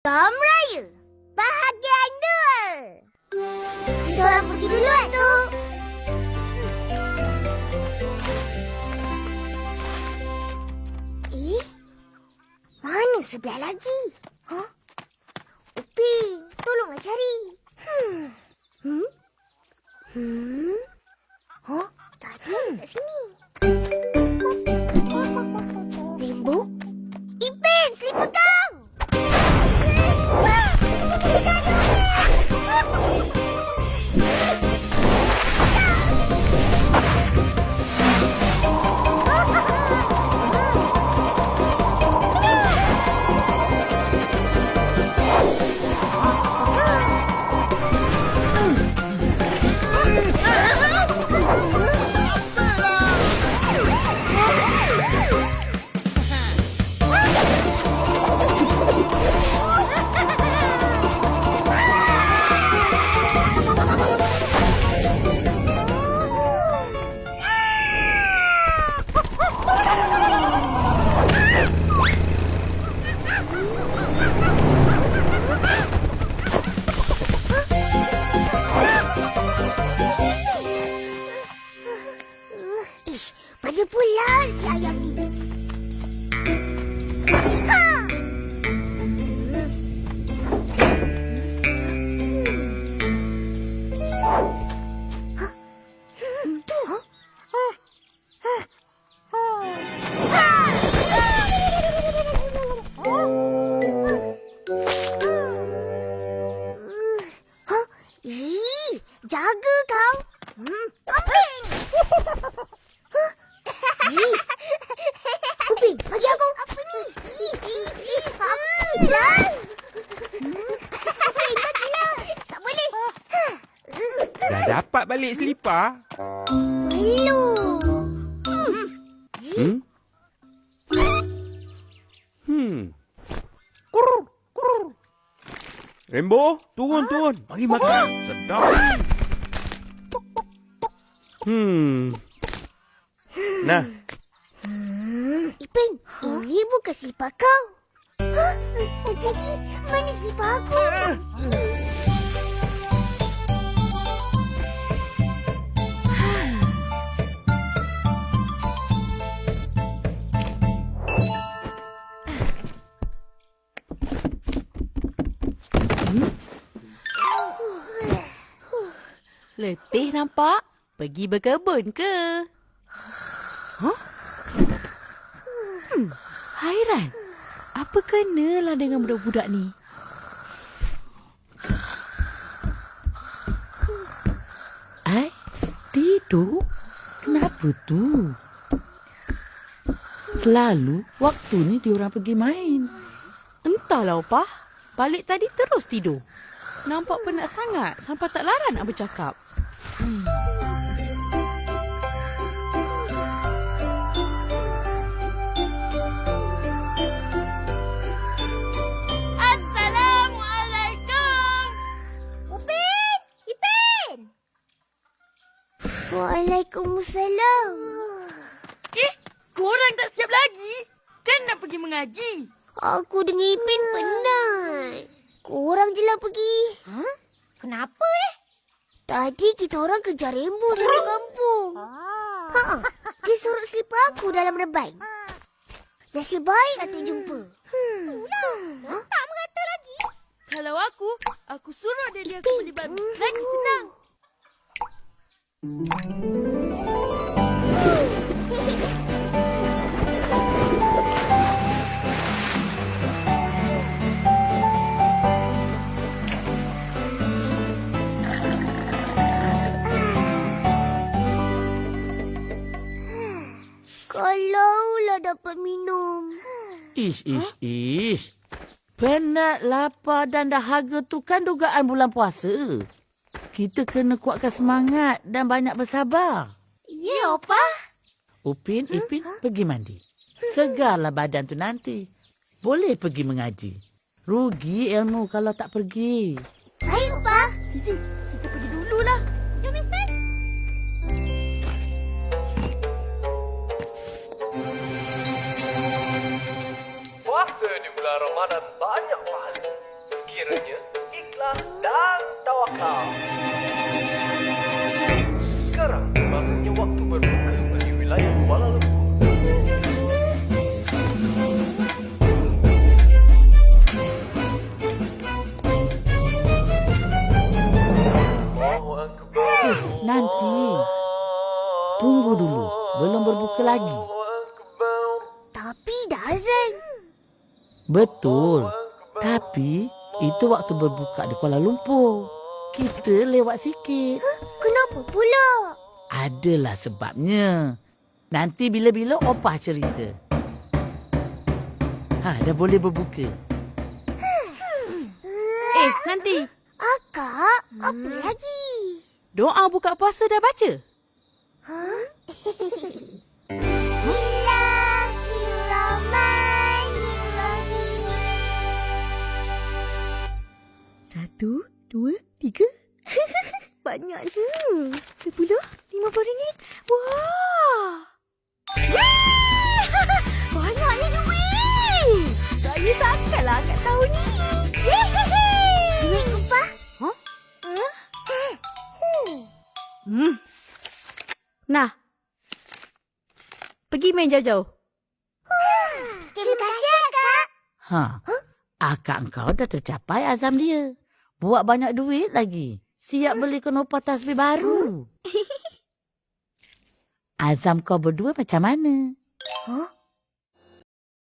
Tom Raya. Bahagian dua. Kita orang pergi dulu, Atuk. Eh? Mana sebelah lagi? Huh? Upin, tolonglah cari. Hmm. Hmm? Hmm? Huh? Tadi ada kat sini. Balik selipar? Belum. Hmm? Hmm. Kurr, kurr. Rembo, turun, turun. Mari makan. Sedap. Hmm. Nah, Ipin, ini bukan selipar kau. Hah? Jadi, mana selipar aku? Letih nampak? Pergi berkebun ke? Huh? Hmm, hairan. Apa kenalah dengan budak-budak ni? Ai, tidur? Kenapa tu? Selalu waktu ni diorang pergi main. Entahlah, Opah. Balik tadi terus tidur. Nampak penat sangat sampai tak larat nak bercakap. Waalaikumsalam. Eh, korang tak siap lagi? Kan nak pergi mengaji. Aku dengan Ipin penat. Korang je lah pergi. Ha? Kenapa eh? Tadi kita orang kejar rembu satu kampung. Ha, dia sorok selipar aku dalam reban. Nasib baik Atuk jumpa. Hmm. Itulah. Tak mengata lagi. Kalau aku, aku suruh dia dia aku beli babi. Lagi senang. Kalaulah dapat minum. Ish, ish, ish. Penat, lapar dan dahaga tu kan dugaan bulan puasa. Kita kena kuatkan semangat dan banyak bersabar. Ya, Opa. Upin, Ipin, pergi mandi. Segarlah badan tu nanti. Boleh pergi mengaji. Rugi ilmu kalau tak pergi. Baik, Opa. Sekarang waktunya waktu berbuka bagi wilayah Kuala Lumpur. Nanti. Tunggu dulu. Belum berbuka lagi. Tapi dah azan. Betul. Tapi itu waktu berbuka di Kuala Lumpur. Kita lewat sikit. Kenapa pula? Adalah sebabnya. Nanti bila-bila opah cerita. Ha, dah boleh berbuka. Eh, nanti. Akak, apa lagi? Doa buka puasa dah baca? Bismillahirrahmanirrahim. Satu, dua, tiga. Banyaknya. Sepuluh, lima puluh ringgit. Wah. Yeay! Banyaknya duit. Saya sangkalah kat tahun ni. Yeay! Duit upah? Hmm. Nah. Pergi main jauh-jauh. Terima kasih, Akak. Ha. Akak kau dah tercapai azam dia. Buat banyak duit lagi. Siap belikan opah tasbih baru. azam kau berdua macam mana? Huh?